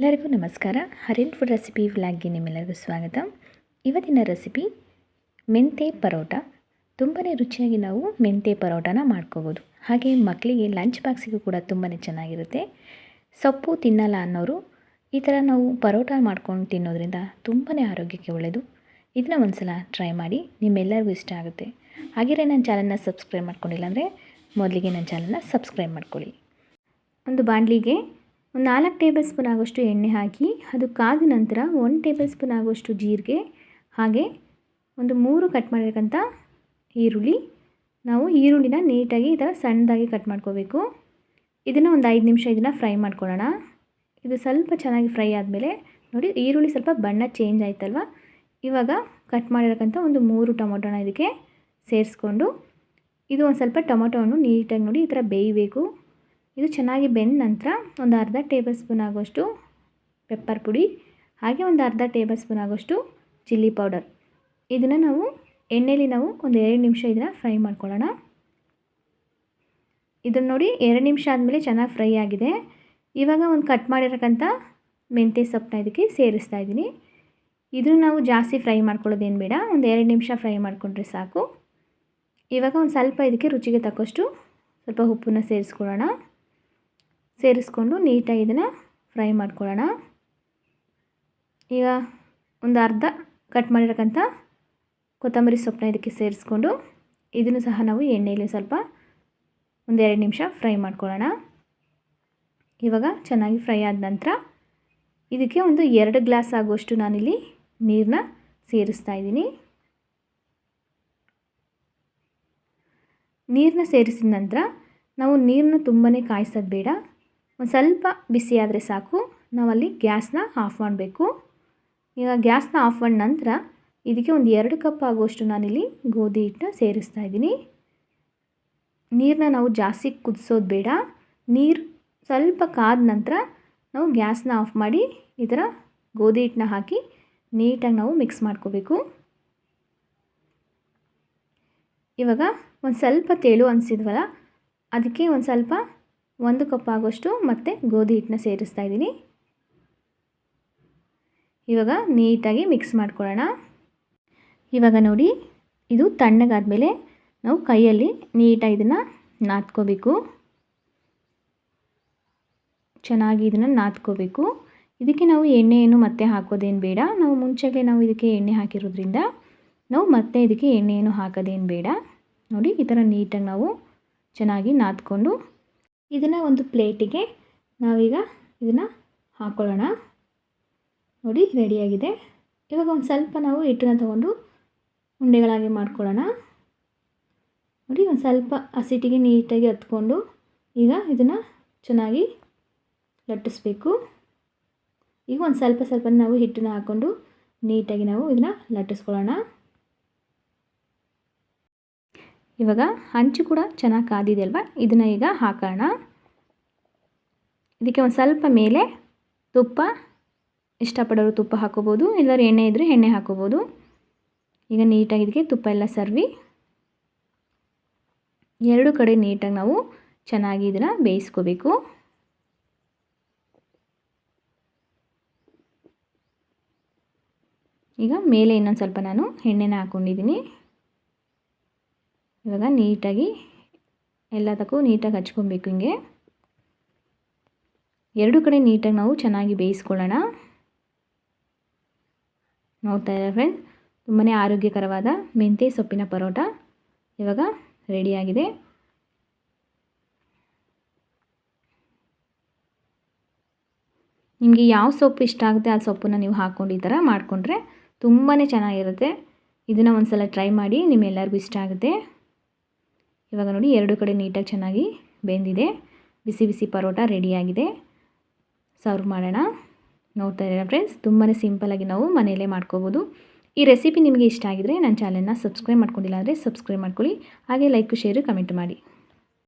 ಎಲ್ಲರಿಗೂ ನಮಸ್ಕಾರ. ಹರಿನ್ food recipe ವ್ಲಾಗ್ಗೆ ನಿಮ್ಮೆಲ್ಲರಿಗೂ ಸ್ವಾಗತ. ಇವತ್ತಿನ ರೆಸಿಪಿ ಮೆಂತೆ ಪರೋಟ. ತುಂಬಾ ರುಚಿಯಾಗಿ ನಾವು ಮೆಂತೆ ಪರೋಟನ ಮಾಡ್ಕೋಬೋದು. ಹಾಗೆ ಮಕ್ಕಳಿಗೆ ಲಂಚ್ ಬಾಕ್ಸಿಗೂ ಕೂಡ ತುಂಬಾ ಚೆನ್ನಾಗಿರುತ್ತೆ. ಸೊಪ್ಪು ತಿನ್ನಲ್ಲ ಅನ್ನೋರು ಈ ಥರ ನಾವು ಪರೋಟ ಮಾಡ್ಕೊಂಡು ತಿನ್ನೋದ್ರಿಂದ ತುಂಬಾ ಆರೋಗ್ಯಕ್ಕೆ ಒಳ್ಳೆಯದು ಇದನ್ನ ಒಂದು ಸಲ ಟ್ರೈ ಮಾಡಿ ನಿಮ್ಮೆಲ್ಲರಿಗೂ ಇಷ್ಟ ಆಗುತ್ತೆ. ಹಾಗೆಯೇ ನನ್ನ ಚಾನಲ್ನ ಸಬ್ಸ್ಕ್ರೈಬ್ ಮಾಡ್ಕೊಂಡಿಲ್ಲ ಅಂದರೆ ಮೊದಲಿಗೆ ನನ್ನ ಚಾನಲ್ನ ಸಬ್ಸ್ಕ್ರೈಬ್ ಮಾಡ್ಕೊಳ್ಳಿ. ಒಂದು ಬಾಣಲಿಗೆ ಒಂದು ನಾಲ್ಕು ಟೇಬಲ್ ಸ್ಪೂನ್ ಆಗೋಷ್ಟು ಎಣ್ಣೆ ಹಾಕಿ, ಅದು ಕಾದ ನಂತರ ಒಂದು ಟೇಬಲ್ ಸ್ಪೂನ್ ಆಗೋಷ್ಟು ಜೀರಿಗೆ, ಹಾಗೆ ಒಂದು ಮೂರು ಕಟ್ ಮಾಡಿರಕ್ಕಂಥ ಈರುಳ್ಳಿ. ನಾವು ಈರುಳ್ಳಿನ ನೀಟಾಗಿ ಈ ಥರ ಸಣ್ಣದಾಗಿ ಕಟ್ ಮಾಡ್ಕೋಬೇಕು. ಇದನ್ನು ಒಂದು ಐದು ನಿಮಿಷ ಇದನ್ನು ಫ್ರೈ ಮಾಡ್ಕೊಳ್ಳೋಣ. ಇದು ಸ್ವಲ್ಪ ಚೆನ್ನಾಗಿ ಫ್ರೈ ಆದಮೇಲೆ ನೋಡಿ, ಈರುಳ್ಳಿ ಸ್ವಲ್ಪ ಬಣ್ಣ ಚೇಂಜ್ ಆಯಿತಲ್ವ? ಇವಾಗ ಕಟ್ ಮಾಡಿರಕ್ಕಂಥ ಒಂದು ಮೂರು ಟೊಮೊಟೊನ ಇದಕ್ಕೆ ಸೇರಿಸ್ಕೊಂಡು, ಇದು ಒಂದು ಸ್ವಲ್ಪ ಟೊಮೊಟೊವನ್ನು ನೀಟಾಗಿ ನೋಡಿ ಈ ಥರ ಬೇಯಬೇಕು. ಇದು ಚೆನ್ನಾಗಿ ಬೆಂದ ನಂತರ ಒಂದು ಅರ್ಧ ಟೇಬಲ್ ಸ್ಪೂನ್ ಆಗೋಷ್ಟು ಪೆಪ್ಪರ್ ಪುಡಿ, ಹಾಗೆ ಒಂದು ಅರ್ಧ ಟೇಬಲ್ ಸ್ಪೂನ್ ಆಗೋಷ್ಟು ಚಿಲ್ಲಿ ಪೌಡರ್ ಇದನ್ನು ನಾವು ಎಣ್ಣೆಯಲ್ಲಿ ನಾವು ಒಂದು ಎರಡು ನಿಮಿಷ ಇದನ್ನು ಫ್ರೈ ಮಾಡ್ಕೊಳ್ಳೋಣ. ಇದನ್ನು ನೋಡಿ ಎರಡು ನಿಮಿಷ ಆದಮೇಲೆ ಚೆನ್ನಾಗಿ ಫ್ರೈ ಆಗಿದೆ. ಇವಾಗ ಒಂದು ಕಟ್ ಮಾಡಿರಕ್ಕಂಥ ಮೆಂತ್ಯ ಸೊಪ್ಪನ್ನ ಇದಕ್ಕೆ ಸೇರಿಸ್ತಾ ಇದ್ದೀನಿ. ಇದನ್ನು ನಾವು ಜಾಸ್ತಿ ಫ್ರೈ ಮಾಡ್ಕೊಳ್ಳೋದೇನು ಬೇಡ, ಒಂದು ಎರಡು ನಿಮಿಷ ಫ್ರೈ ಮಾಡಿಕೊಂಡ್ರೆ ಸಾಕು. ಇವಾಗ ಒಂದು ಸ್ವಲ್ಪ ಇದಕ್ಕೆ ರುಚಿಗೆ ತಕ್ಕಷ್ಟು ಸ್ವಲ್ಪ ಉಪ್ಪನ್ನು ಸೇರಿಸ್ಕೊಳ್ಳೋಣ. ಸೇರಿಸ್ಕೊಂಡು ನೀಟಾಗಿ ಇದನ್ನು ಫ್ರೈ ಮಾಡ್ಕೊಳ್ಳೋಣ. ಈಗ ಒಂದು ಅರ್ಧ ಕಟ್ ಮಾಡಿರಕ್ಕಂಥ ಕೊತ್ತಂಬರಿ ಸೊಪ್ಪನ್ನ ಇದಕ್ಕೆ ಸೇರಿಸ್ಕೊಂಡು ಇದನ್ನು ಸಹ ನಾವು ಎಣ್ಣೆಯಲ್ಲಿ ಸ್ವಲ್ಪ ಒಂದೆರಡು ನಿಮಿಷ ಫ್ರೈ ಮಾಡ್ಕೊಳ್ಳೋಣ. ಇವಾಗ ಚೆನ್ನಾಗಿ ಫ್ರೈ ಆದ ನಂತರ ಇದಕ್ಕೆ ಒಂದು ಎರಡು ಗ್ಲಾಸ್ ಆಗುವಷ್ಟು ನಾನಿಲ್ಲಿ ನೀರನ್ನ ಸೇರಿಸ್ತಾ ಇದ್ದೀನಿ. ನೀರನ್ನ ಸೇರಿಸಿದ ನಂತರ ನಾವು ನೀರನ್ನ ತುಂಬಾ ಕಾಯಿಸೋದು ಬೇಡ. ಒಂದು ಸ್ವಲ್ಪ ಬಿಸಿ ಆದರೆ ಸಾಕು. ನಾವಲ್ಲಿ ಗ್ಯಾಸ್ನ ಆಫ್ ಮಾಡಬೇಕು. ಈಗ ಗ್ಯಾಸ್ನ ಆಫ್ ಮಾಡಿದ ನಂತರ ಇದಕ್ಕೆ ಒಂದು ಎರಡು ಕಪ್ ಆಗುವಷ್ಟು ನಾನಿಲ್ಲಿ ಗೋಧಿ ಹಿಟ್ಟನ್ನ ಸೇರಿಸ್ತಾ ಇದ್ದೀನಿ. ನೀರನ್ನ ನಾವು ಜಾಸ್ತಿ ಕುದಿಸೋದು ಬೇಡ. ನೀರು ಸ್ವಲ್ಪ ಕಾದ ನಂತರ ನಾವು ಗ್ಯಾಸ್ನ ಆಫ್ ಮಾಡಿ ಥರ ಗೋಧಿ ಹಿಟ್ಟನ್ನ ಹಾಕಿ ನೀಟಾಗಿ ನಾವು ಮಿಕ್ಸ್ ಮಾಡ್ಕೋಬೇಕು. ಇವಾಗ ಒಂದು ಸ್ವಲ್ಪ ತೇಳು ಅನಿಸಿದ್ವಲ್ಲ, ಅದಕ್ಕೆ ಒಂದು ಸ್ವಲ್ಪ ಒಂದು ಕಪ್ ಆಗೋಷ್ಟು ಮತ್ತು ಗೋಧಿ ಹಿಟ್ಟನ್ನ ಸೇರಿಸ್ತಾ ಇದ್ದೀನಿ. ಇವಾಗ ನೀಟಾಗಿ ಮಿಕ್ಸ್ ಮಾಡ್ಕೊಳ್ಳೋಣ. ಇವಾಗ ನೋಡಿ, ಇದು ತಣ್ಣಗಾದ ಮೇಲೆ ನಾವು ಕೈಯಲ್ಲಿ ನೀಟಾಗಿ ಇದನ್ನು ನಾದ್ಕೋಬೇಕು. ಚೆನ್ನಾಗಿ ಇದನ್ನು ನಾದ್ಕೋಬೇಕು. ಇದಕ್ಕೆ ನಾವು ಎಣ್ಣೆಯನ್ನು ಮತ್ತೆ ಹಾಕೋದೇನು ಬೇಡ. ನಾವು ಮುಂಚೆಗೆ ನಾವು ಇದಕ್ಕೆ ಎಣ್ಣೆ ಹಾಕಿರೋದ್ರಿಂದ ನಾವು ಮತ್ತೆ ಇದಕ್ಕೆ ಎಣ್ಣೆಯನ್ನು ಹಾಕೋದೇನು ಬೇಡ. ನೋಡಿ, ಈ ಥರ ನೀಟಾಗಿ ನಾವು ಚೆನ್ನಾಗಿ ನಾದ್ಕೊಂಡು ಇದನ್ನು ಒಂದು ಪ್ಲೇಟಿಗೆ ನಾವೀಗ ಇದನ್ನು ಹಾಕ್ಕೊಳ್ಳೋಣ ನೋಡಿ ರೆಡಿಯಾಗಿದೆ ಇವಾಗ ಒಂದು ಸ್ವಲ್ಪ ನಾವು ಹಿಟ್ಟನ್ನು ತಗೊಂಡು ಉಂಡೆಗಳಾಗಿ ಮಾಡ್ಕೊಳ್ಳೋಣ. ನೋಡಿ, ಒಂದು ಸ್ವಲ್ಪ ಹಸಿಟ್ಟಿಗೆ ನೀಟಾಗಿ ಹತ್ಕೊಂಡು ಈಗ ಇದನ್ನು ಚೆನ್ನಾಗಿ ಲಟ್ಟಿಸ್ಬೇಕು. ಈಗ ಒಂದು ಸ್ವಲ್ಪ ಸ್ವಲ್ಪ ನಾವು ಹಿಟ್ಟನ್ನ ಹಾಕ್ಕೊಂಡು ನೀಟಾಗಿ ನಾವು ಇದನ್ನು ಲಟ್ಟಿಸ್ಕೊಳ್ಳೋಣ. ಇವಾಗ ಹಂಚು ಕೂಡ ಚೆನ್ನಾಗಿ ಕಾದಿದೆ ಅಲ್ವಾ? ಇದನ್ನು ಈಗ ಹಾಕೋಣ. ಇದಕ್ಕೆ ಒಂದು ಸ್ವಲ್ಪ ಮೇಲೆ ತುಪ್ಪ, ಇಷ್ಟಪಡೋರು ತುಪ್ಪ ಹಾಕೋಬೋದು ಇಲ್ಲರೂ ಎಣ್ಣೆ ಇದ್ದರೆ ಎಣ್ಣೆ ಹಾಕೋಬೋದು. ಈಗ ನೀಟಾಗಿ ಇದಕ್ಕೆ ತುಪ್ಪ ಎಲ್ಲ ಸರ್ವಿ. ಎರಡು ಕಡೆ ನೀಟಾಗಿ ನಾವು ಚೆನ್ನಾಗಿ ಇದನ್ನು ಬೇಯಿಸ್ಕೋಬೇಕು. ಈಗ ಮೇಲೆ ಇನ್ನೊಂದು ಸ್ವಲ್ಪ ನಾನು ಎಣ್ಣೆನ ಹಾಕ್ಕೊಂಡಿದ್ದೀನಿ ಇವಾಗ ನೀಟಾಗಿ ಎಲ್ಲದಕ್ಕೂ ನೀಟಾಗಿ ಹಚ್ಕೊಬೇಕು ಹಿಂಗೆ. ಎರಡು ಕಡೆ ನೀಟಾಗಿ ನಾವು ಚೆನ್ನಾಗಿ ಬೇಯಿಸ್ಕೊಳ್ಳೋಣ. ನೋಡ್ತಾ ಇದ್ದಾರೆ ಫ್ರೆಂಡ್ಸ್ ತುಂಬಾ ಆರೋಗ್ಯಕರವಾದ ಮೆಂತ್ಯ ಸೊಪ್ಪಿನ ಪರೋಟ ಇವಾಗ ರೆಡಿಯಾಗಿದೆ ನಿಮಗೆ ಯಾವ ಸೊಪ್ಪು ಇಷ್ಟ ಆಗುತ್ತೆ ಆ ಸೊಪ್ಪನ್ನು ನೀವು ಹಾಕ್ಕೊಂಡು ಈ ಥರ ಮಾಡಿಕೊಂಡ್ರೆ ತುಂಬಾ ಚೆನ್ನಾಗಿರುತ್ತೆ. ಇದನ್ನು ಒಂದು ಸಲ ಟ್ರೈ ಮಾಡಿ ನಿಮ್ಮೆಲ್ಲರಿಗೂ ಇಷ್ಟ ಆಗುತ್ತೆ. ಇವಾಗ ನೋಡಿ ಎರಡು ಕಡೆ ನೀಟಾಗಿ ಚೆನ್ನಾಗಿ ಬೆಂದಿದೆ. ಬಿಸಿ ಬಿಸಿ ಪರೋಟ ರೆಡಿಯಾಗಿದೆ. ಸರ್ವ್ ಮಾಡೋಣ. ನೋಡ್ತಾ ಇದ್ದೀರಾ ಫ್ರೆಂಡ್ಸ್ ತುಂಬಾ ಸಿಂಪಲಾಗಿ ನಾವು ಮನೆಯಲ್ಲೇ ಮಾಡ್ಕೋಬೋದು. ಈ ರೆಸಿಪಿ ನಿಮಗೆ ಇಷ್ಟ ಆಗಿದರೆ ನನ್ನ ಚಾನಲ್ನ ಸಬ್ಸ್ಕ್ರೈಬ್ ಮಾಡ್ಕೊಂಡಿಲ್ಲ ಅಂದರೆ ಸಬ್ಸ್ಕ್ರೈಬ್ ಮಾಡ್ಕೊಳ್ಳಿ. ಹಾಗೆ ಲೈಕು ಶೇರು ಕಮೆಂಟ್ ಮಾಡಿ.